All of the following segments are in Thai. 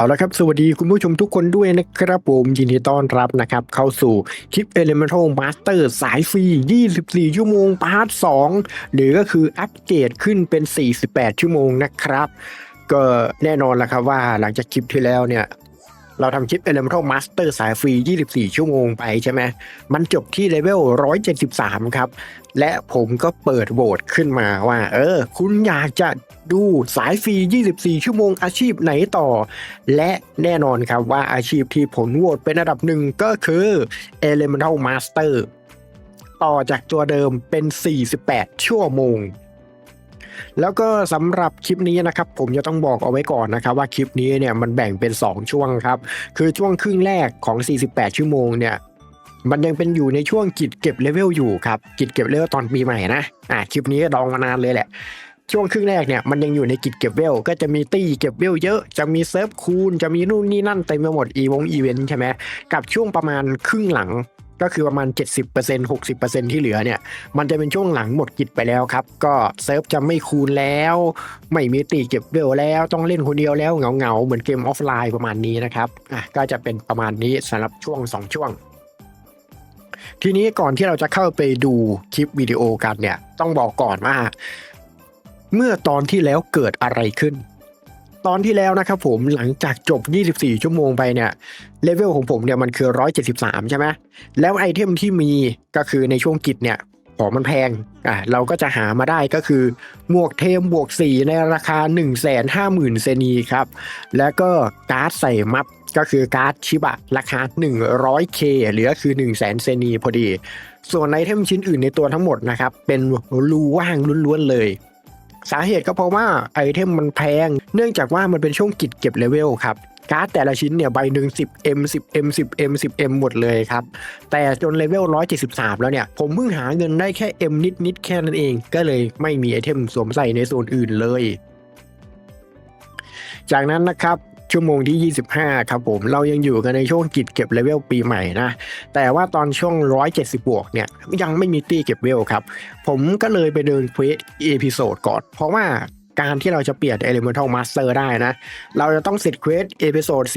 เอาละครับสวัสดีคุณผู้ชมทุกคนด้วยนะครับผมยินดีต้อนรับนะครับ เข้าสู่คลิป Elemental Master สายฟรี 24 ชั่วโมงพาร์ท 2 หรือก็คืออัปเกรดขึ้นเป็น 48 ชั่วโมงนะครับ ก็แน่นอนแล้วครับว่าหลังจากคลิปที่แล้วเนี่ย เราทำคลิป Elemental Master สายฟรี 24 ชั่วโมงไปใช่ไหม มันจบที่เลเวล 173 ครับ และผมก็เปิดโหวตขึ้นมาว่า เออ คุณอยากจะดูสายฟรี 24 ชั่วโมงอาชีพไหนต่อ และแน่นอนครับว่าอาชีพที่ผลโหวตเป็นอันดับหนึ่งก็คือ Elemental Master ต่อจากตัวเดิมเป็น 48 ชั่วโมง แล้วก็สำหรับคลิปนี้นะครับผมจะต้องบอกเอาไว้ก่อนนะครับว่าคลิปนี้เนี่ยมันแบ่งเป็น 2 ช่วงครับ คือช่วงครึ่งแรกของ 48 ชั่วโมงเนี่ยมันยังเป็นอยู่ในช่วงกิจเก็บเลเวลอยู่ครับกิจเก็บเลเวลตอนปีใหม่นะอ่าคลิปนี้ดองมานานเลยแหละช่วงครึ่งแรกเนี่ยมันยังอยู่ในกิจเก็บเวล ก็จะมีตี้เก็บเวลเยอะ จะมีเซิร์ฟคูณ จะมีนู่นนี่นั่นเต็มไปหมดอีวงอีเวนต์ใช่ไหมกับช่วงประมาณครึ่งหลัง ก็คือประมาณ 70% 60%ที่เหลือเนี่ย มันจะเป็นช่วงหลังหมดกิจไปแล้วครับ ก็เซิร์ฟจะไม่คูณแล้ว ไม่มีตีเก็บเวลแล้ว ต้องเล่นคนเดียวแล้วเหงาๆเหมือนเกมออฟไลน์ประมาณนี้นะครับ อะ ก็จะเป็นประมาณนี้สำหรับช่วง 2 ช่วง ทีนี้ก่อนที่เราจะเข้าไปดูคลิปวิดีโอกันเนี่ย ต้องบอกก่อนว่า เมื่อตอนที่แล้วเกิดอะไรขึ้น ตอนที่แล้วนะครับผมหลังจากจบ 24 ชั่วโมงไปเนี่ยเลเวลของผมเนี่ยมันคือ 173 ใช่ไหมแล้วไอเทมที่มีก็คือในช่วงกิจเนี่ยของมันแพงอะเราก็จะหามาได้ก็คือ หมวกเทมบวก 4 ในราคา 150,000 เซนีครับ แล้วก็การ์ดใส่มัฟก็คือการ์ดชิบะราคา 100k หรือก็คือ 100,000 เซนีพอดี ส่วนไอเทมชิ้นอื่นในตัวทั้งหมดนะครับ เป็นรูว่างล้วนๆเลย สาเหตุก็เพราะว่าไอเทมมันแพง เนื่องจากว่ามันเป็นช่วงกิจเก็บเลเวลครับการ์ดแต่ละชิ้นเนี่ยใบหนึ่ง 10m 10m 10m 10m หมดเลยครับ แต่จนเลเวล 173 แล้วเนี่ย ผมเพิ่งหาเงินได้แค่ M นิดนิดแค่นั้นเอง ก็เลยไม่มีไอเทมสวมใส่ในโซนอื่นเลย จากนั้นนะครับ ชั่วโมงที่ 25 ครับผมเรายังอยู่กันในช่วงกิจเก็บเลเวลปีใหม่นะ แต่ว่าตอนช่วง 170 บวกเนี่ย ยังไม่มีตี้เก็บเวลครับ ผมก็เลยไปเดินเควสเอพิโซดก่อน เพราะว่าการที่เราจะเปลี่ยน Elemental Master ได้นะ เราจะต้องเสร็จเควสเอพิโซด16.1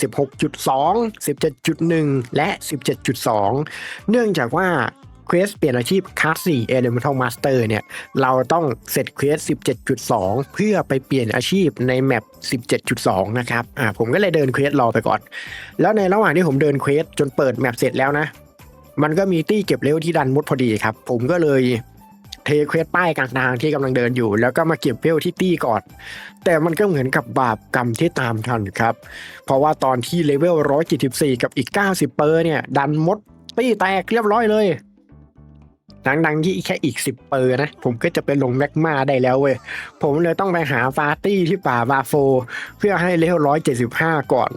16.2 17.1 และ 17.2 เนื่องจากว่า เควสเปลี่ยนอาชีพคลาส4 Elemental Master เนี่ย เราต้องเสร็จเควส 17.2 เพื่อไปเปลี่ยนอาชีพในแมป 17.2 นะครับ อ่า ผมก็เลยเดินเควสรอไปก่อน แล้วในระหว่างที่ผมเดินเควสจนเปิดแมปเสร็จแล้วนะ มันก็มีตี้เก็บเลเวลที่ดันมดพอดีครับ ผมก็เลยเทเควสป้ายกลางทางที่กำลังเดินอยู่ แล้วก็มาเก็บเวลที่ตี้ก่อน แต่มันก็เหมือนกับบาปกรรมที่ตามทันครับ เพราะว่าตอนที่เลเวล174 กับอีก 90 เปอร์เนี่ย ดันมดตี้แตกเรียบร้อยเลย ดังๆที่แค่อีกสิบเปอร์นะ ผมก็จะไปลงแมกมาได้แล้วเว้ย ผมเลยต้องไปหาฟาร์ตี้ที่ป่าบาโฟ เพื่อให้เลเวล175ก่อน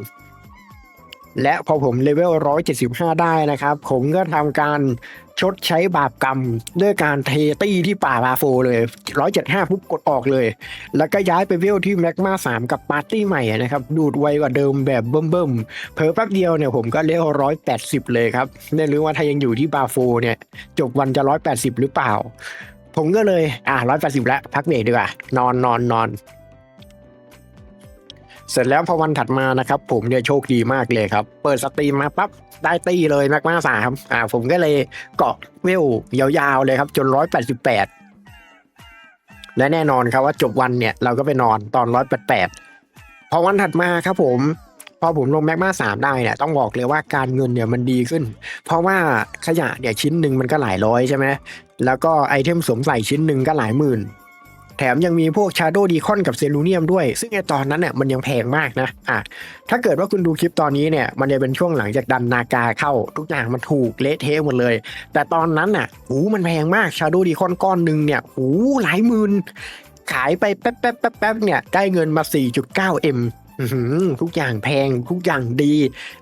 และพอผมเลเวล 175 ได้นะครับ ผมก็ทำการชดใช้บาปกรรม ด้วยการเทตี้ที่ป่าบาโฟเลย 175ปุ๊บกดออกเลย แล้วก็ย้ายไปเวลที่แมกมา3 กับปาร์ตี้ใหม่นะครับ ดูดไวกว่าเดิมแบบเบิ่มๆเพิ่แป๊บเดียวเนี่ยผมก็เลเวล 180 เลยครับไม่รู้ว่าถ้ายังอยู่ที่บาโฟเนี่ยจบวันจะ 180 หรือเปล่า ผมก็เลยอะ180 แล้วพักเบรกดีกว่านอนนอนนอน เสร็จแล้วพอวันถัดมานะครับ ผมเนี่ยโชคดีมากเลยครับ เปิดสตรีมมาปั๊บได้ตีเลยมากมาสามอ่า ผมก็เลยเกาะเวลยาวๆเลยครับ จน188แปดสิบแปดและแน่นอนครับว่าจบวันเนี่ยเราก็ไปนอนตอน188พอวันถัดมาครับผมพอผมลงแมกมาสามได้เนี่ยต้องบอกเลยว่าการเงินเนี่ยมันดีขึ้น เพราะว่าขยะเนี่ยชิ้นหนึ่งมันก็หลายร้อยใช่ไหมแล้วก็ไอเทมสวมใส่ชิ้นหนึ่งก็หลายหมื่น แถมยังมีพวกชาโดดีคอนกับเซลูเนียมด้วย ซึ่งไอตอนนั้นเนี่ยมันยังแพงมากนะอะถ้าเกิดว่าคุณดูคลิปตอนนี้เนี่ยมันจะเป็นช่วงหลังจากดันนากาเข้า ทุกอย่างมันถูกเละเทะหมดเลย แต่ตอนนั้นน่ะหูมันแพงมากชาโดดีคอนก้อนหนึ่งเนี่ยหูหลายหมื่นขายไปแป๊บแป๊บแป๊บแป๊บเนี่ยได้เงินมา 4.9M อื้อหือ ทุกอย่างแพงทุกอย่างดี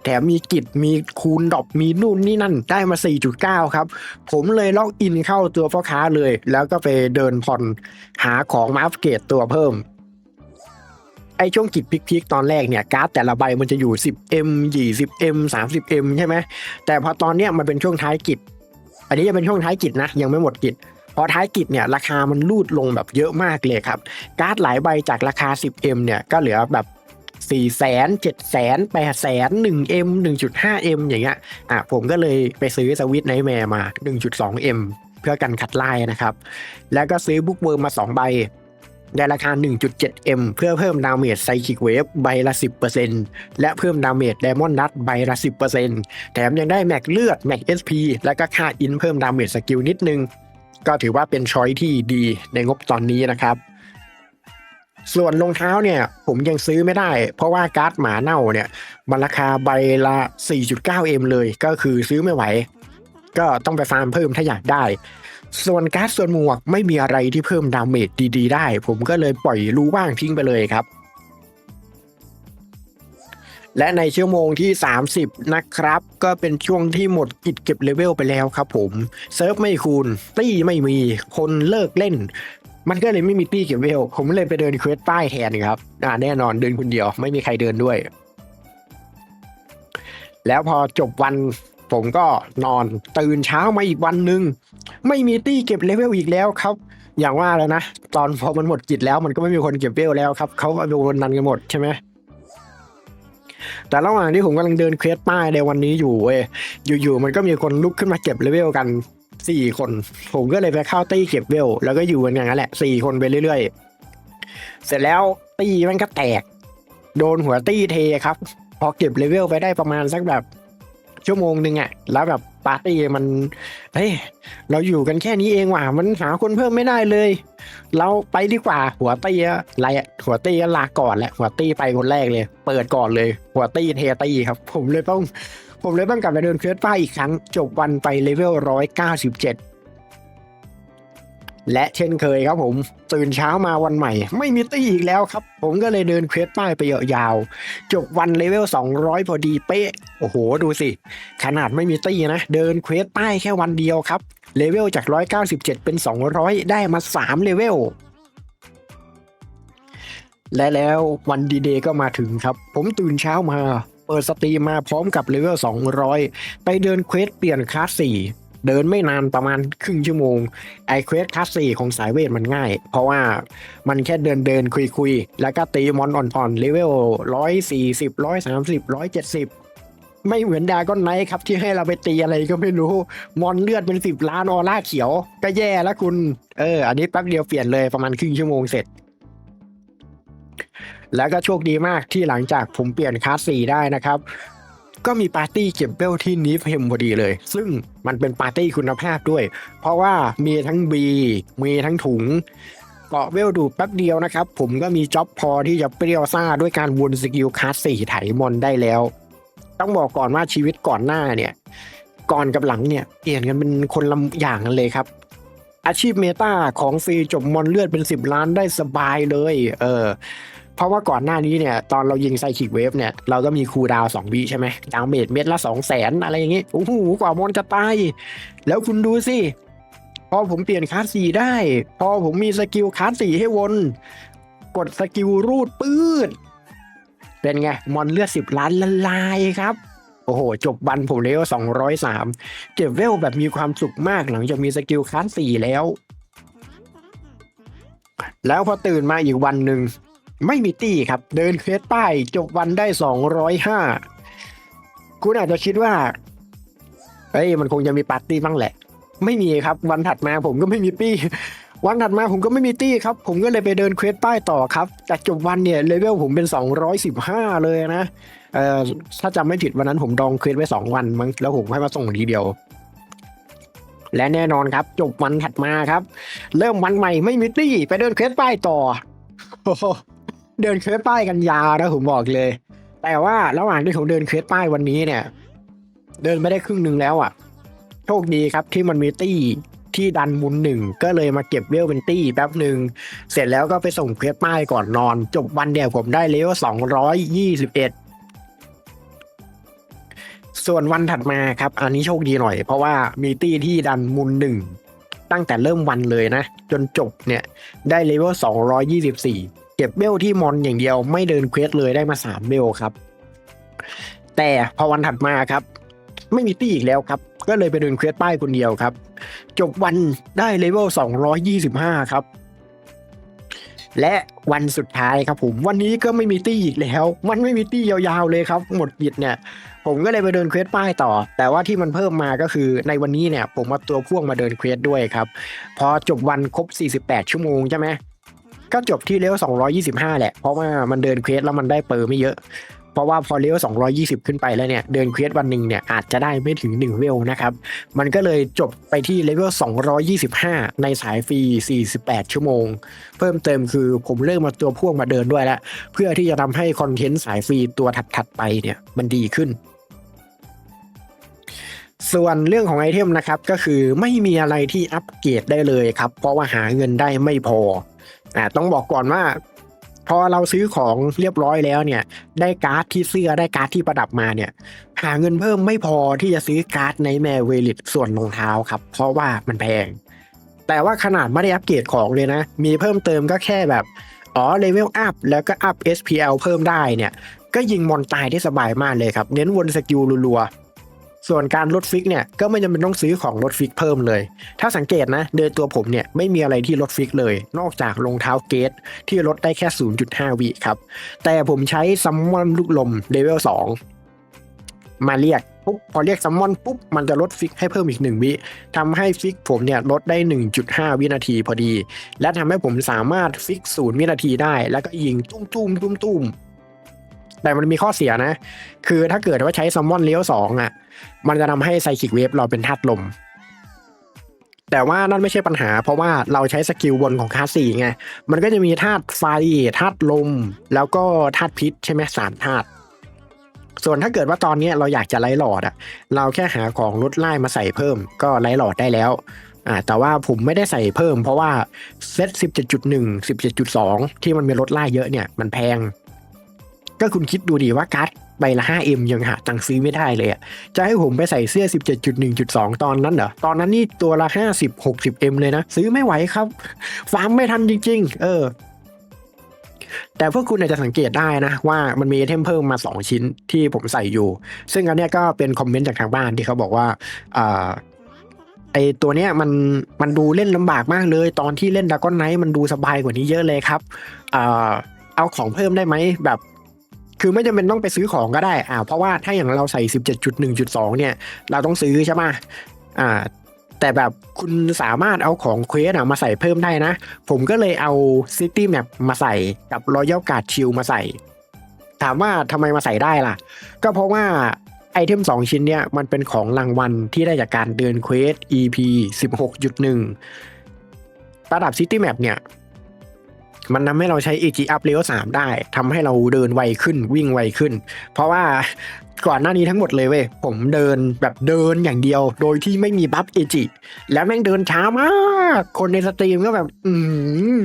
แถมมีกิจมีคูณดอกมีนู่นนี่นั่นได้มา 4.9 ครับ ผมเลยล็อกอินเข้าตัวพ่อค้าเลย แล้วก็ไปเดินผ่อนหาของมาอัปเกรดตัวเพิ่ม ไอช่วงกิจพิกๆตอนแรกเนี่ยการ์ดแต่ละใบมันจะอยู่ 10M 20M 30M ใช่ไหมแต่พอตอนเนี้ยมันเป็นช่วงท้ายกิจ อันนี้จะเป็นช่วงท้ายกิจนะ ยังไม่หมดกิจพอท้ายกิจเนี่ยราคามันลูดลงแบบเยอะมากเลยครับ การ์ดหลายใบจากราคา 10M เนี่ยก็เหลือแบบ สี่แสนเจ็ดแสนแปดแสนหนึ่งเอ็มหนึ่งจุดห้าเอ็มอย่างเงี้ยอะผมก็เลยไปซื้อสวิตไนแมร์มาหนึ่งจุดสองเอ็มเพื่อกันขัดไล่นะครับ แล้วก็ซื้อบุ๊กเวิร์มมาสองใบในราคา 1.7M เพื่อเพิ่มดาเมจไซคิกเวฟใบละ 10%และเพิ่มดาเมจไดมอนด์นัทใบละ 10%แถมยังได้แม็กเลือด แม็ก SP และก็ค่าอินเพิ่มดาเมจสกิลนิดนึง ก็ถือว่าเป็นช้อยที่ดีในงบตอนนี้นะครับ ส่วนรองเท้าเนี่ย ผมยังซื้อไม่ได้ เพราะว่าการ์ดหมาเน่าเนี่ย มันราคาใบละ 4.9M เลยก็คือซื้อไม่ไหว ก็ต้องไปฟาร์มเพิ่มถ้าอยากได้ ส่วนการ์ดส่วนหมวกไม่มีอะไรที่เพิ่มดาเมจดีๆ ได้ ผมก็เลยปล่อยรู้ว่างทิ้งไปเลยครับ และในชั่วโมงที่ 30 นะครับ ก็เป็นช่วงที่หมดกิจเก็บเลเวลไปแล้วครับผม เซิร์ฟไม่คูณตี้ไม่มีคนเลิกเล่น มันก็เลยไม่มีตี้เก็บเลเวล ผมเลยไปเดินเควสป้ายแทนครับ อ่าแน่นอนเดินคนเดียว ไม่มีใครเดินด้วย แล้วพอจบวัน ผมก็นอนตื่นเช้ามาอีกวันหนึ่งไม่มีตี้เก็บเลเวลอีกแล้วครับ อย่างว่าแล้วนะ ตอนพอมันหมดกิจแล้วมันก็ไม่มีคนเก็บเลเวลแล้วครับเขาเอาโดนนันกันหมดใช่ไหมแต่ระหว่างที่ผมกำลังเดินเควสป้ายในวันนี้อยู่เว้ยอยู่ๆมันก็มีคนลุกขึ้นมาเก็บเลเวลกัน สี่คน ผมก็เลยไปเข้าตี้เก็บเลเวล แล้วก็อยู่กันอย่างนั้นแหละสี่คนไปเรื่อยๆ เสร็จแล้วตี้มันก็แตก โดนหัวตี้เทครับ พอเก็บเลเวลไปได้ประมาณสักแบบชั่วโมงหนึ่งอะแล้วแบบปาร์ตี้มันเฮ้ยเราอยู่กันแค่นี้เองว่ะมันหาคนเพิ่มไม่ได้เลย เราไปดีกว่าหัวตี้อะไรอะหัวตี้ลาก่อนแหละหัวตี้ไปคนแรกเลย เปิดก่อนเลย หัวตี้เทตี้ครับ ผมเลยต้อง ผมเลยต้องกลับไปเดินเควสป้ายอีกครั้ง จบวันไปเลเวลร้อยเก้าสิบเจ็ดและเช่นเคยครับผม ตื่นเช้ามาวันใหม่ ไม่มีตี้อีกแล้วครับ ผมก็เลยเดินเควสป้ายไปยาวๆจบวันเลเวล 200 พอดีเป๊ะ โอ้โห ดูสิ ขนาดไม่มีตี้นะ เดินเควสป้ายแค่วันเดียวครับเลเวลจาก 197 เป็น 200 ได้มา 3 เลเวลและแล้ววันดีเดย์ก็มาถึงครับ ผมตื่นเช้ามา เปิดสตรีมมาพร้อมกับเลเวล200 ไปเดินเควสเปลี่ยนคลาส4 เดินไม่นานประมาณครึ่งชั่วโมง ไอเควสคลาส4ของสายเวทมันง่าย เพราะว่ามันแค่เดินเดินคุยคุยแล้วก็ตีมอนอ่อนๆเลเวล140 130 170ไม่เหมือนดาก้อนไนท์ครับที่ให้เราไปตีอะไรก็ไม่รู้ มอนเลือดเป็น10ล้านออร่าเขียว ก็แย่แล้วคุณ เออ อันนี้แป๊บเดียวเปลี่ยนเลยประมาณครึ่งชั่วโมงเสร็จ แล้วก็โชคดีมากที่หลังจากผมเปลี่ยนคลาส4ได้นะครับ ก็มีปาร์ตี้เก็บเบลที่นิฟเฮมพอดีเลย ซึ่งมันเป็นปาร์ตี้คุณภาพด้วย เพราะว่ามีทั้งบีมีทั้งถุงเกาะเวลดูแป๊บเดียวนะครับ ผมก็มีจ็อบพอที่จะเปรี้ยวซ่าด้วยการวนสกิลคลาสสี่ไถมอนได้แล้ว ต้องบอกก่อนว่าชีวิตก่อนหน้าเนี่ย ก่อนกับหลังเนี่ยเปลี่ยนกันเป็นคนละอย่างกันเลยครับอาชีพเมตาของฟรีจบมอนเลือดเป็น 10 ล้านได้สบายเลย เออ เพราะว่าก่อนหน้านี้เนี่ยตอนเรายิงไซคิกเวฟเนี่ยเราก็มีคูดาวสองวิใช่ไหมดาวเมจเม็ดละสองแสนอะไรอย่างงี้โอ้โหกว่ามอนจะตายแล้วคุณดูสิพอผมเปลี่ยนคลาสสี่ได้ พอผมมีสกิลคลาสสี่ให้วน กดสกิลรูดปืดเป็นไง มอนเลือดสิบล้านละลายครับ โอ้โห จบบันผมเลเวลสองร้อยสามเก็บเวลแบบมีความสุขมากหลังจากมีสกิลคลาสสี่แล้ว แล้วพอตื่นมาอีกวันหนึ่ง ไม่มีตี้ครับ เดินเควสป้ายจบวันได้สองร้อยห้าคุณอาจจะคิดว่าเอ้ยมันคงจะมีปาร์ตี้บ้างแหละ ไม่มีครับ วันถัดมาผมก็ไม่มีตี้ วันถัดมาผมก็ไม่มีตี้ครับ ผมก็เลยไปเดินเควสป้ายต่อครับจากจบวันเนี่ยเลเวลผมเป็น 215 เลยนะเอ่อถ้าจำไม่ผิดวันนั้นผมดองเควสไว้ 2 วันมั้งแล้วผมให้มาส่งทีเดียวและแน่นอนครับ จบวันถัดมาครับ เริ่มวันใหม่ไม่มีตี้ ไปเดินเควสป้ายต่อ เดินเควสป้ายกันยาวนะผมบอกเลย แต่ว่าระหว่างที่ผมเดินเควสป้ายวันนี้เนี่ย เดินไม่ได้ครึ่งหนึ่งแล้วอะ โชคดีครับที่มันมีตี้ที่ดันมุนหนึ่งก็เลยมาเก็บเวลเป็นตี้แป๊บหนึ่งเสร็จแล้วก็ไปส่งเควสป้ายก่อนนอน จบวันเดียวผมได้เลเวลสองร้อยยี่สิบเอ็ดส่วนวันถัดมาครับ อันนี้โชคดีหน่อย เพราะว่ามีตี้ที่ดันมุนหนึ่งตั้งแต่เริ่มวันเลยนะ จนจบเนี่ย ได้เลเวลสองร้อยยี่สิบสี่ ก็บเวลที่มอนอย่างเดียวไม่เดินเควสเลยได้มาสามเวลครับ แต่พอวันถัดมาครับ ไม่มีตี้อีกแล้วครับ ก็เลยไปเดินเควสป้ายคนเดียวครับ จบวันได้เลเวล225ครับ และวันสุดท้ายครับ ผมวันนี้ก็ไม่มีตี้อีกแล้ว มันไม่มีตี้ยาวๆเลยครับ หมดปิดเนี่ยผมก็เลยไปเดินเควสป้ายต่อ แต่ว่าที่มันเพิ่มมาก็คือในวันนี้เนี่ย ผมมาตัวพ่วงมาเดินเควสด้วยครับ พอจบวันครบ 48 ชั่วโมงใช่ไหม ก็จบที่เลเวล225 แหละ เพราะว่ามันเดินเควสแล้วมันได้เปอร์ไม่เยอะ เพราะว่าพอเลเวล220 ขึ้นไปแล้วเนี่ย เดินเควสวันหนึ่งเนี่ยอาจจะได้ไม่ถึง1เวลนะครับ มันก็เลยจบไปที่เลเวล225 ในสายฟรี 48 ชั่วโมง เพิ่มเติมคือผมเริ่มมาตัวพ่วงมาเดินด้วยแล้ว เพื่อที่จะทำให้คอนเทนต์สายฟรีตัวถัดๆไปเนี่ยมันดีขึ้นส่วนเรื่องของไอเทมนะครับก็คือไม่มีอะไรที่อัปเกรดได้เลยครับ เพราะว่าหาเงินได้ไม่พอ อ่าต้องบอกก่อนว่าพอเราซื้อของเรียบร้อยแล้วเนี่ย ได้การ์ดที่เสื้อได้การ์ดที่ประดับมาเนี่ย หาเงินเพิ่มไม่พอที่จะซื้อการ์ดในแมวเวลิตส่วนรองเท้าครับ เพราะว่ามันแพง แต่ว่าขนาดไม่ได้อัปเกรดของเลยนะ มีเพิ่มเติมก็แค่แบบอ๋อเลเวลอัพแล้วก็อัพ SPL เพิ่มได้เนี่ย ก็ยิงมอนตายได้สบายมากเลยครับ เน้นวนสกิลรัวๆ ส่วนการลดฟิกเนี่ยก็ไม่จำเป็นต้องซื้อของลดฟิกเพิ่มเลย ถ้าสังเกตนะเดินตัวผมเนี่ยไม่มีอะไรที่ลดฟิกเลย นอกจากรองเท้าเกตที่ลดได้แค่ 0.5 วิครับ แต่ผมใช้ซัมมอนลูกลมเลเวล2มาเรียกปุ๊บพอเรียกซัมมอนปุ๊บมันจะลดฟิกให้เพิ่มอีก 1 วิทำให้ฟิกผมเนี่ยลดได้ 1.5 วินาทีพอดี และทำให้ผมสามารถฟิกศูนย์วินาทีได้ แล้วก็ยิงตุ้มตุ้มตุ้มตุ้ม แต่มันมีข้อเสียนะ คือถ้าเกิดว่าใช้ซัมมอนเลี้ยวสองอะ มันจะทำให้ไซคิกเวฟเราเป็นธาตุลม แต่ว่านั่นไม่ใช่ปัญหา เพราะว่าเราใช้สกิลบนของคาสสี่ไง มันก็จะมีธาตุไฟธาตุลม แล้วก็ธาตุพิษใช่ไหมสามธาตุส่วนถ้าเกิดว่าตอนนี้เราอยากจะไล่หลอดอะเราแค่หาของลดไล่มาใส่เพิ่ม ก็ไล่หลอดได้แล้วอ่าแต่ว่าผมไม่ได้ใส่เพิ่ม เพราะว่าเซต17.1 17.2 ที่มันมีลดไล่เยอะเนี่ยมันแพง ก็คุณคิดดูดีว่าการ์ดใบละ 5M ยังหาตังค์ซื้อไม่ได้เลยอะจะให้ผมไปใส่เสื้อ 17.1.2 ตอนนั้นเหรอ ตอนนั้นนี่ตัวละ 50 60M เลยนะ ซื้อไม่ไหวครับ ฟาร์มไม่ทันจริง ๆ เออ แต่พวกคุณอาจจะสังเกตได้นะว่ามันมีไอเทมเพิ่มมา 2 ชิ้นที่ผมใส่อยู่ ซึ่งอันนี้ก็เป็นคอมเมนต์จากทางบ้านที่เขาบอกว่าไอตัวเนี้ยมันมันดูเล่นลำบากมากเลย ตอนที่เล่นดากอนไนท์มันดูสบายกว่านี้เยอะเลยครับอ่าเอาของเพิ่มได้ไหมแบบ คือไม่จำเป็นต้องไปซื้อของก็ได้อ่าเพราะว่าถ้าอย่างเราใส่ 17.1.2 เนี่ย เราต้องซื้อใช่ไหมอ่าแต่แบบคุณสามารถเอาของเควสมาใส่เพิ่มได้นะ ผมก็เลยเอา City Map มาใส่กับ Royal Guard Shield มาใส่ ถามว่าทำไมมาใส่ได้ล่ะ ก็เพราะว่าไอเทม 2 ชิ้นเนี่ยมันเป็นของรางวัลที่ได้จากการเดินเควส EP 16.1 ระดับ City Map เนี่ย มันทำให้เราใช้ AG Up Level 3 ได้ทำให้เราเดินไวขึ้นวิ่งไวขึ้น เพราะว่าก่อนหน้านี้ทั้งหมดเลยเว้ยผมเดินแบบเดินอย่างเดียว โดยที่ไม่มีบัฟเอจิแล้วแม่งเดินช้ามาก คนในสตรีมก็แบบ อืม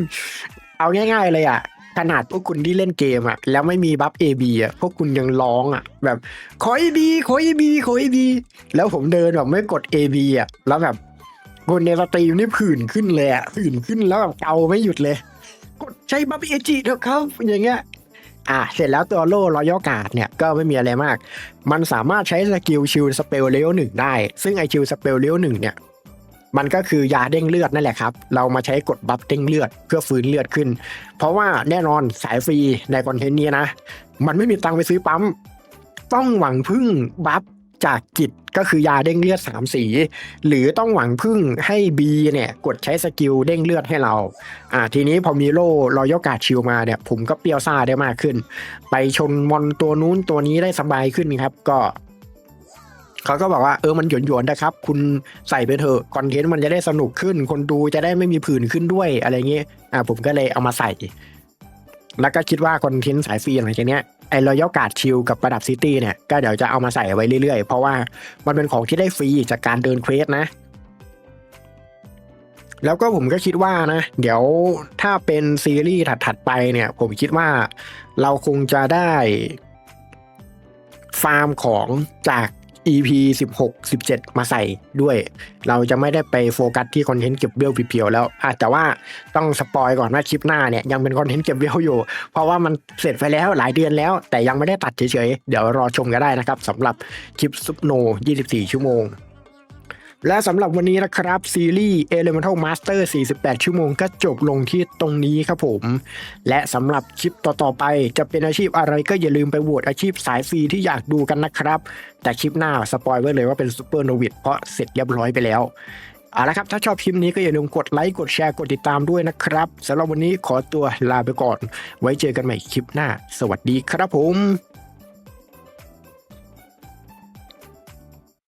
เอาง่าย ๆ เลยอะขนาดพวกคุณที่เล่นเกมอะแล้วไม่มีบัฟเอบีอะพวกคุณยังร้องอะแบบขอเอบีขอเอบีขอเอบีแล้วผมเดินแบบไม่กด A B อะแล้วแบบคนในสตรีมนี่ผื่นขึ้นเลยอะผื่นขึ้นแล้วแบบเกาไม่หยุดเลย ใช้บัฟเอจิเถอะครับอย่างเงี้ยอะเสร็จแล้วตัวโล่รอยกาดเนี่ยก็ไม่มีอะไรมาก มันสามารถใช้สกิลชิลสเปลเลเวลหนึ่งได้ ซึ่งไอชิลสเปลเลเวลหนึ่งเนี่ยมันก็คือยาเด้งเลือดนั่นแหละครับ เรามาใช้กดบัฟเด้งเลือดเพื่อฟื้นเลือดขึ้น เพราะว่าแน่นอนสายฟรีในคอนเทนต์นี้นะ มันไม่มีตังค์ไปซื้อปั๊ม ต้องหวังพึ่งบัฟ จากกิจก็คือยาเด้งเลือดสามสี หรือต้องหวังพึ่งให้ B เนี่ยกดใช้สกิลเด้งเลือดให้เรา อ่าทีนี้พอมีโล่รอยกาดชิลมาเนี่ยผมก็เปรียวซ่าได้มากขึ้น ไปชนมอนตัวนู้นตัวนี้ได้สบายขึ้นครับก็เขาก็บอกว่าเออมันหยวนหยวนๆนะครับ คุณใส่ไปเถอะคอนเทนต์มันจะได้สนุกขึ้น คนดูจะได้ไม่มีผื่นขึ้นด้วยอะไรเงี้ยอ่าผมก็เลยเอามาใส่ แล้วก็คิดว่าคอนเทนต์สายฟรีหลังจากเนี้ย ไอ้รอยกาดชิลกับประดับซิตี้เนี่ยก็เดี๋ยวจะเอามาใส่ไว้เรื่อยๆ เพราะว่ามันเป็นของที่ได้ฟรีจากการเดินเควสนะ แล้วก็ผมก็คิดว่านะ เดี๋ยวถ้าเป็นซีรีส์ถัดๆไปเนี่ย ผมคิดว่าเราคงจะได้ฟาร์มของจาก EP 16 17 มาใส่ด้วย เราจะไม่ได้ไปโฟกัสที่คอนเทนต์เก็บเวลเพียวๆแล้วอาจจะว่าต้องสปอยก่อนว่าคลิปหน้าเนี่ยยังเป็นคอนเทนต์เก็บเวลอยู่ เพราะว่ามันเสร็จไปแล้วหลายเดือนแล้ว แต่ยังไม่ได้ตัดเฉยๆ เดี๋ยวรอชมกันได้นะครับสำหรับคลิปซุปโน 24 ชั่วโมง และสำหรับวันนี้นะครับ ซีรีส์ Elemental Master 48 ชั่วโมงก็จบลงที่ตรงนี้ครับผม และสำหรับคลิปต่อ ๆ ไปจะเป็นอาชีพอะไรก็อย่าลืมไปโหวตอาชีพสายฟรีที่อยากดูกันนะครับ แต่คลิปหน้าสปอยไว้เลยว่าเป็นซูเปอร์โนวิดเพราะเสร็จเรียบร้อยไปแล้วเอาละครับ ถ้าชอบคลิปนี้ก็อย่าลืมกดไลค์ กดแชร์ กดติดตามด้วยนะครับสำหรับวันนี้ขอตัวลาไปก่อน ไว้เจอกันใหม่คลิปหน้า สวัสดีครับผม